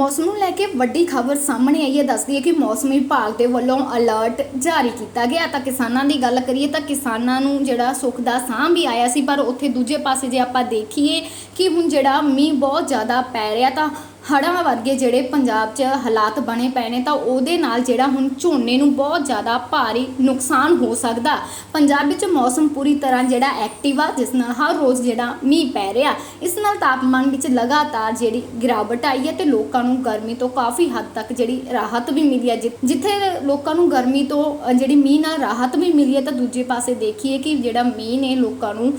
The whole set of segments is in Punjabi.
ਮੌਸਮ ਨੂੰ ਲੈ ਕੇ ਵੱਡੀ ਖਬਰ ਸਾਹਮਣੇ ਆਈ ਹੈ, ਦੱਸਦੀ ਹੈ ਕਿ ਮੌਸਮ ਵਿਭਾਗ ਦੇ ਵੱਲੋਂ ਅਲਰਟ ਜਾਰੀ ਕੀਤਾ ਗਿਆ। ਤਾਂ ਕਿਸਾਨਾਂ ਦੀ ਗੱਲ ਕਰੀਏ ਤਾਂ ਕਿਸਾਨਾਂ ਨੂੰ ਜਿਹੜਾ ਸੁੱਖ ਦਾ ਸਾਹ ਵੀ ਆਇਆ ਸੀ, ਪਰ ਉੱਥੇ ਦੂਜੇ ਪਾਸੇ ਜੇ ਆਪਾਂ ਦੇਖੀਏ ਕਿ ਹੁਣ ਜਿਹੜਾ ਮੀਂਹ ਬਹੁਤ ਜ਼ਿਆਦਾ ਪੈ ਰਿਹਾ ਤਾਂ ਹੜ੍ਹਾਂ ਵਰਗੇ ਜਿਹੜੇ ਪੰਜਾਬ 'ਚ ਹਾਲਾਤ ਬਣੇ ਪਏ ਨੇ ਤਾਂ ਉਹਦੇ ਨਾਲ ਜਿਹੜਾ ਹੁਣ ਝੋਨੇ ਨੂੰ ਬਹੁਤ ਜ਼ਿਆਦਾ ਭਾਰੀ ਨੁਕਸਾਨ ਹੋ ਸਕਦਾ। ਪੰਜਾਬ ਵਿੱਚ ਮੌਸਮ ਪੂਰੀ ਤਰ੍ਹਾਂ ਜਿਹੜਾ ਐਕਟਿਵ ਆ, ਜਿਸ ਨਾਲ ਹਰ ਰੋਜ਼ ਜਿਹੜਾ ਮੀਂਹ ਪੈ ਰਿਹਾ। ਇਸ ਨਾਲ ਤਾਪਮਾਨ ਵਿੱਚ ਲਗਾਤਾਰ ਜਿਹੜੀ ਗਿਰਾਵਟ ਆਈ ਹੈ ਤੇ ਲੋਕਾਂ ਨੂੰ ਗਰਮੀ ਤੋਂ ਕਾਫੀ ਹੱਦ ਤੱਕ ਜਿਹੜੀ ਰਾਹਤ ਵੀ ਮਿਲੀ ਹੈ। ਜਿ- ਜਿੱਥੇ ਲੋਕਾਂ ਨੂੰ ਗਰਮੀ ਤੋਂ ਜਿਹੜੀ ਮੀਂਹ ਨਾਲ ਰਾਹਤ ਵੀ ਮਿਲੀ ਹੈ ਤਾਂ ਦੂਜੇ ਪਾਸੇ ਦੇਖੀਏ ਕਿ ਜਿਹੜਾ ਮੀਂਹ ਨੇ ਲੋਕਾਂ ਨੂੰ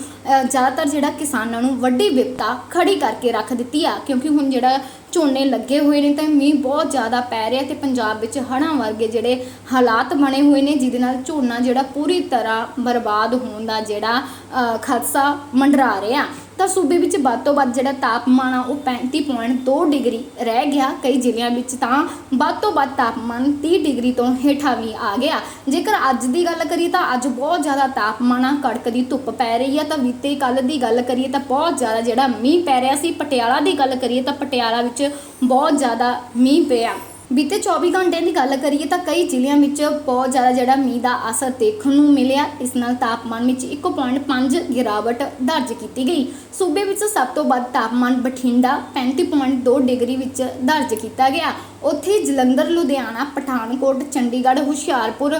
ਜ਼ਿਆਦਾਤਰ ਜਿਹੜਾ ਕਿਸਾਨਾਂ ਨੂੰ ਵੱਡੀ ਵਿਪਤਾ ਖੜੀ ਕਰਕੇ ਰੱਖ ਦਿੱਤੀ ਆ। ਕਿਉਂਕਿ ਹੁਣ ਜਿਹੜਾ ਝੋਨੇ ਲੱਗੇ ਹੋਏ ਨੇ ਤਾਂ ਮੀਂਹ ਬਹੁਤ ਜ਼ਿਆਦਾ ਪੈ ਰਿਹਾ ਤੇ ਪੰਜਾਬ ਵਿੱਚ ਹੜ੍ਹਾਂ ਵਰਗੇ ਜਿਹੜੇ ਹਾਲਾਤ ਬਣੇ ਹੋਏ ਨੇ ਜਿਹਦੇ ਨਾਲ ਝੋਨਾ ਜਿਹੜਾ ਪੂਰੀ ਤਰ੍ਹਾਂ ਬਰਬਾਦ ਹੋਣ ਦਾ ਜਿਹੜਾ ਅ, ਖਦਸ਼ਾ ਮੰਡਰਾ ਰਿਹਾ। ਤਾਂ ਸੂਬੇ ਵਿੱਚ ਵੱਧ ਤੋਂ ਵੱਧ ਜਿਹੜਾ ਤਾਪਮਾਨ ਆ ਉਹ 35.2 ਡਿਗਰੀ ਰਹਿ ਗਿਆ। ਕਈ ਜ਼ਿਲ੍ਹਿਆਂ ਵਿੱਚ ਤਾਂ ਵੱਧ ਤੋਂ ਵੱਧ ਤਾਪਮਾਨ 30 ਡਿਗਰੀ ਤੋਂ ਹੇਠਾਂ ਵੀ ਆ ਗਿਆ। ਜੇਕਰ ਅੱਜ ਦੀ ਗੱਲ ਕਰੀਏ ਤਾਂ ਅੱਜ ਬਹੁਤ ਜ਼ਿਆਦਾ ਤਾਪਮਾਨ ਆ ਕੜਕਦੀ ਧੁੱਪ ਪੈ ਰਹੀ ਆ। ਤਾਂ ਬੀਤੇ ਕੱਲ ਦੀ ਗੱਲ ਕਰੀਏ ਤਾਂ ਬਹੁਤ ਜ਼ਿਆਦਾ ਜਿਹੜਾ ਮੀਂਹ ਪੈ ਰਿਹਾ ਸੀ। ਪਟਿਆਲਾ ਦੀ ਗੱਲ ਕਰੀਏ ਤਾਂ ਪਟਿਆਲਾ ਵਿੱਚ ਬਹੁਤ ਜ਼ਿਆਦਾ ਮੀਂਹ ਪਿਆ। ਬੀਤੇ 24 ਘੰਟਿਆਂ ਦੀ ਗੱਲ ਕਰੀਏ ਤਾਂ ਕਈ ਜ਼ਿਲ੍ਹਿਆਂ ਵਿੱਚ ਬਹੁਤ ਜ਼ਿਆਦਾ ਜਿਹੜਾ ਮੀਂਹ ਦਾ ਅਸਰ ਦੇਖਣ ਨੂੰ ਮਿਲਿਆ। ਇਸ ਨਾਲ ਤਾਪਮਾਨ ਵਿੱਚ 1.5 ਗਿਰਾਵਟ ਦਰਜ ਕੀਤੀ ਗਈ। ਸੂਬੇ ਵਿੱਚ ਸਭ ਤੋਂ ਵੱਧ ਤਾਪਮਾਨ ਬਠਿੰਡਾ 35.2 ਡਿਗਰੀ ਵਿੱਚ ਦਰਜ ਕੀਤਾ ਗਿਆ। ਉੱਥੇ ਜਲੰਧਰ, ਲੁਧਿਆਣਾ, ਪਠਾਨਕੋਟ, ਚੰਡੀਗੜ੍ਹ, ਹੁਸ਼ਿਆਰਪੁਰ,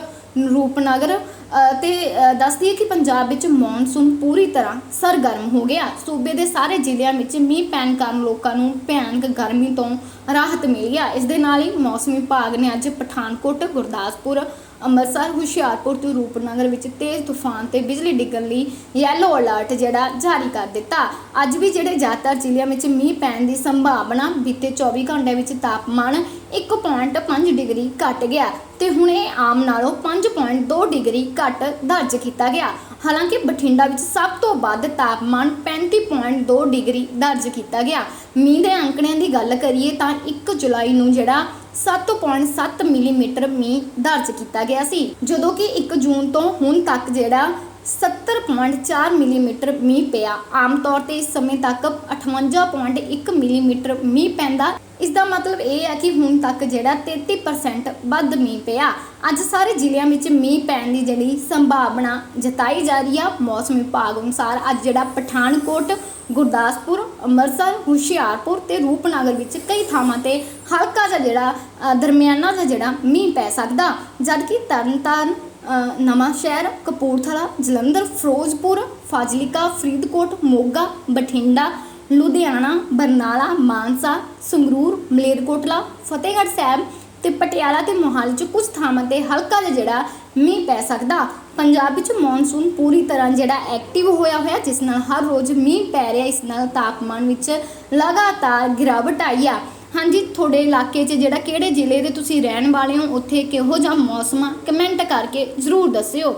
ਰੂਪਨਗਰ ਤੇ ਅ, ਦੱਸਦੀ ਕਿ ਪੰਜਾਬ ਵਿੱਚ ਮੌਨਸੂਨ ਪੂਰੀ ਤਰ੍ਹਾਂ ਸਰਗਰਮ ਹੋ ਗਿਆ। ਸੂਬੇ ਦੇ ਸਾਰੇ ਜ਼ਿਲ੍ਹਿਆਂ ਵਿੱਚ ਮੀਂਹ ਪੈਣ ਕਾਰਨ ਲੋਕਾਂ ਨੂੰ ਭਿਆਨਕ ਗਰਮੀ ਤੋਂ ਰਾਹਤ ਮਿਲੀ ਆ। ਇਸ ਦੇ ਨਾਲ ਹੀ ਮੌਸਮ ਵਿਭਾਗ ਨੇ ਅੱਜ ਪਠਾਨਕੋਟ ਗੁਰਦਾਸਪੁਰ ਅੰਮ੍ਰਿਤਸਰ ਹੁਸ਼ਿਆਰਪੁਰ ਤੇ ਰੂਪਨਗਰ ਵਿੱਚ ਤੇਜ਼ ਤੂਫਾਨ ਤੇ ਬਿਜਲੀ ਡਿੱਗਣ ਲਈ ਯੈਲੋ ਅਲਰਟ ਜਿਹੜਾ ਜਾਰੀ ਕਰ ਦਿੱਤਾ। ਅੱਜ ਵੀ ਜਿਹੜੇ ਜ਼ਿਆਦਾਤਰ ਜ਼ਿਲ੍ਹਿਆਂ ਵਿੱਚ ਮੀਂਹ ਪੈਣ ਦੀ ਸੰਭਾਵਨਾ ਬੀਤੇ 24 ਘੰਟਿਆਂ ਵਿੱਚ ਤਾਪਮਾਨ 1.5 ਡਿਗਰੀ ਘਟ ਗਿਆ ਤੇ ਹੁਣ ਇਹ ਆਮ ਨਾਲੋਂ 5.2 ਡਿਗਰੀ ਘੱਟ ਦਰਜ ਕੀਤਾ ਗਿਆ। ਹਾਲਾਂਕਿ ਬਠਿੰਡਾ ਵਿੱਚ ਸਭ ਤੋਂ ਵੱਧ ਤਾਪਮਾਨ 35.2 ਡਿਗਰੀ ਦਰਜ ਕੀਤਾ ਗਿਆ। ਮੀਂਹ ਦੇ ਅੰਕੜਿਆਂ ਦੀ ਗੱਲ ਕਰੀਏ ਤਾਂ 1 ਜੁਲਾਈ ਨੂੰ ਜਿਹੜਾ 7.7 ਮਿਲੀਮੀਟਰ ਮੀਂਹ ਦਰਜ ਕੀਤਾ ਗਿਆ ਸੀ, ਜਦੋਂ ਕਿ 1 ਜੂਨ ਤੋਂ ਹੁਣ ਤੱਕ ਜਿਹੜਾ 70.4 ਮਿਲੀਮੀਟਰ ਮੀਂਹ ਪਿਆ। ਆਮ ਤੌਰ ਤੇ ਇਸ ਸਮੇਂ ਤੱਕ 58.1 ਮਿਲੀਮੀਟਰ ਮੀਂਹ ਪੈਂਦਾ ਇਸ ਦਾ ਮਤਲਬ ਇਹ ਹੈ ਕਿ ਹੁਣ ਤੱਕ ਜਿਹੜਾ 33% ਵੱਧ ਮੀਂਹ ਪਿਆ। ਅੱਜ ਸਾਰੇ ਜ਼ਿਲ੍ਹਿਆਂ ਵਿੱਚ ਮੀਂਹ ਪੈਣ ਦੀ ਜਿਹੜੀ ਸੰਭਾਵਨਾ ਜਤਾਈ ਜਾ ਰਹੀ ਆ। ਮੌਸਮ ਵਿਭਾਗ ਅਨੁਸਾਰ ਅੱਜ ਜਿਹੜਾ ਪਠਾਨਕੋਟ ਗੁਰਦਾਸਪੁਰ ਅੰਮ੍ਰਿਤਸਰ ਹੁਸ਼ਿਆਰਪੁਰ ਤੇ ਰੂਪਨਗਰ ਵਿੱਚ ਕਈ ਥਾਵਾਂ ਤੇ ਹਲਕਾ ਜਿਹਾ ਜਿਹੜਾ ਦਰਮਿਆਨਾ ਜਿਹਾ ਜਿਹੜਾ ਮੀਂਹ ਪੈ ਸਕਦਾ। ਜਦਕਿ ਤਰਨਤਾਰਨ ਅ, ਨਵਾਂ ਸ਼ਹਿਰ ਕਪੂਰਥਲਾ ਜਲੰਧਰ ਫਿਰੋਜ਼ਪੁਰ ਫਾਜ਼ਿਲਕਾ ਫਰੀਦਕੋਟ ਮੋਗਾ ਬਠਿੰਡਾ ਲੁਧਿਆਣਾ, ਬਰਨਾਲਾ, ਮਾਨਸਾ, ਸੰਗਰੂਰ, ਮਲੇਰਕੋਟਲਾ, ਫਤਿਹਗੜ੍ਹ ਸਾਹਿਬ ਤੇ ਪਟਿਆਲਾ ਤੇ ਮੋਹਾਲੀ ਚ ਕੁਝ ਥਾਵਾਂ ਤੇ ਹਲਕਾ ਜਿਹਾ ਜਿਹੜਾ ਮੀਂਹ ਪੈ ਸਕਦਾ। ਪੰਜਾਬ ਵਿੱਚ ਮੌਨਸੂਨ ਪੂਰੀ ਤਰ੍ਹਾਂ ਜਿਹੜਾ ਐਕਟਿਵ ਹੋਇਆ ਹੋਇਆ, ਜਿਸ ਨਾਲ ਹਰ ਰੋਜ਼ ਮੀਂਹ ਪੈ ਰਿਹਾ, ਇਸ ਨਾਲ ਤਾਪਮਾਨ ਵਿੱਚ ਲਗਾਤਾਰ ਗਿਰਾਵਟ ਆਈ ਆ। ਹਾਂਜੀ, ਤੁਹਾਡੇ ਇਲਾਕੇ 'ਚ ਜਿਹੜਾ ਕਿਹੜੇ ਜ਼ਿਲ੍ਹੇ ਦੇ ਤੁਸੀਂ ਰਹਿਣ ਵਾਲੇ ਹੋ, ਉੱਥੇ ਕਿਹੋ ਜਿਹਾ ਮੌਸਮ ਆ? ਕਮੈਂਟ ਕਰਕੇ ਜ਼ਰੂਰ ਦੱਸਿਓ।